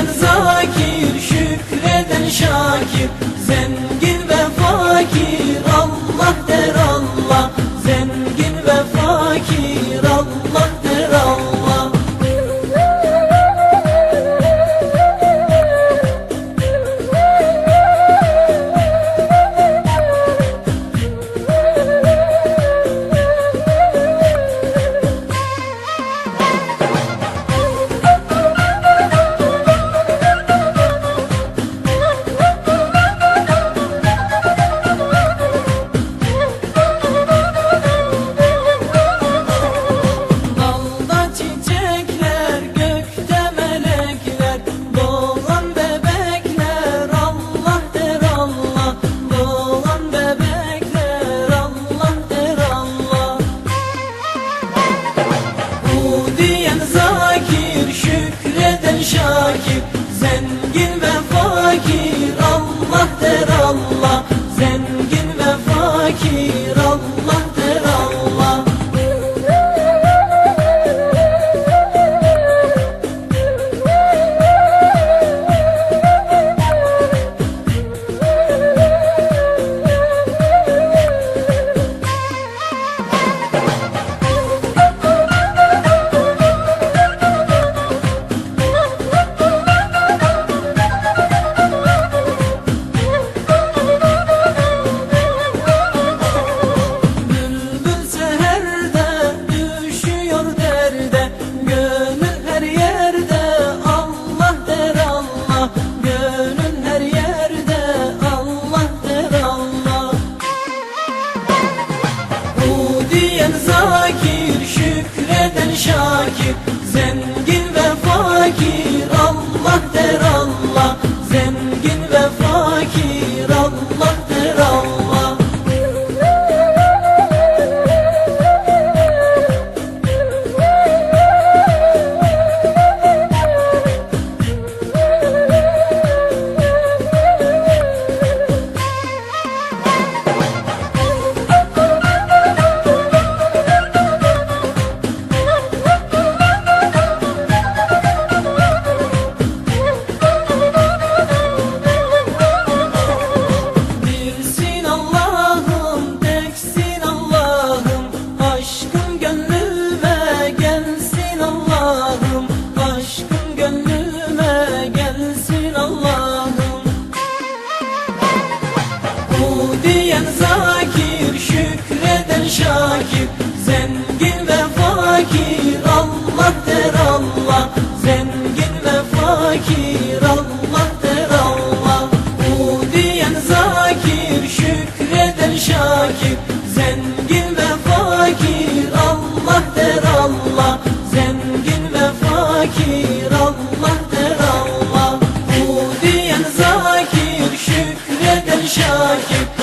eden zakir Şükreden şakir. Zengin ve fakir Allah der Allah. Zengin ve fakir şakir Zengin ve fakir diyen zakir Şükreden şakir. Zengin ve fakir Allah der Allah. Zengin ve fakir Allah der Allah. Bu diyen zakir Şükreden şakir. Zengin ve fakir Allah der Allah. Zengin ve fakir Allah der Allah. Bu diyen zakir Şükreden şakir.